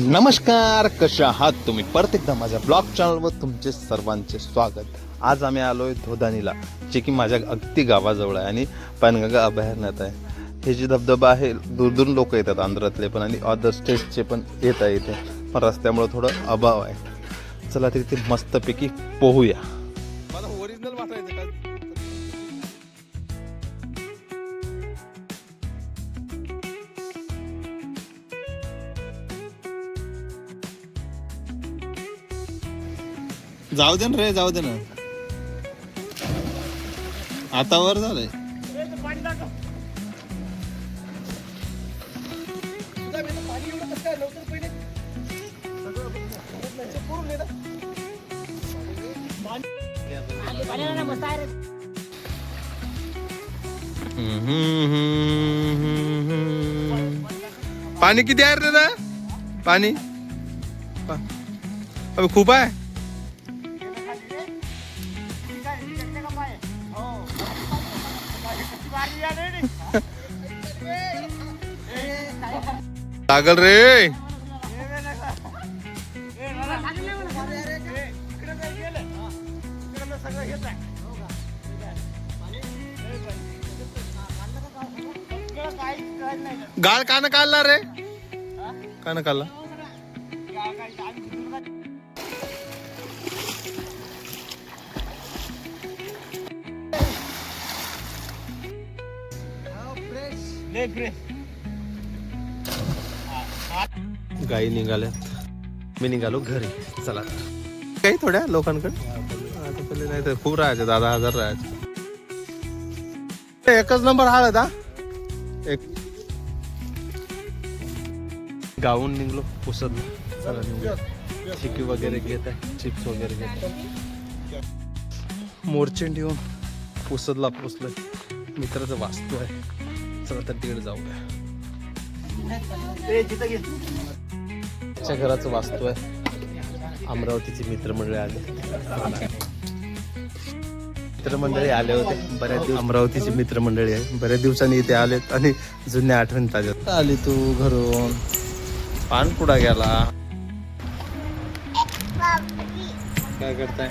नमस्कार कशा आहात तुम्ही? परत एकदा माझ्या ब्लॉग चॅनलवर तुमचे सर्वांचे स्वागत. आज आम्ही आलो आहे धोदानीला जे की माझ्या अगदी गावाजवळ आहे आणि पानगंगा अभयारण्यात आहे. हे जे धबधबा आहे दूरदूर लोक येतात आंध्रातले पण आणि अदर स्टेटचे पण येत आहे इथे. पण रस्त्यामुळे थोडं अभाव आहे. चला तिथे मस्तपैकी पोहूया. जाऊ दे ना रे जाऊ दे ना. आता वर झालंय. पाणी किती आहे रे दादा? पाणी? पा- अबे खूप आहे. लागल रे. गाळ कान काढला रे. कान काढला. गाई निघाल्यात मी निघालो घरी. चला. काही थोड्या लोकांकडे? आता नाही तर खूप राहायचे दहा हजार राहायचे. एकच नंबर हळद हा एक. गाऊन निघलो पुसत चला निघूया. चिकी वगैरे घेत आहे चिप्स वगैरे घेत आहे. मोर्चेंड येऊन पुसदला पोचलोय मित्राचं वास्तू आहे. चला तर तिकडे जाऊया त्याच्या घराचं वास्तू आहे. अमरावतीची मित्रमंडळी आले. मित्रमंडळी आले होते. बऱ्याच दिवस अमरावतीची मित्रमंडळी आहे. बऱ्याच दिवसांनी इथे आलेत आणि जुन्या आठवणी ताज्यात आली तू घरून. पानपुडा गेला? काय करताय?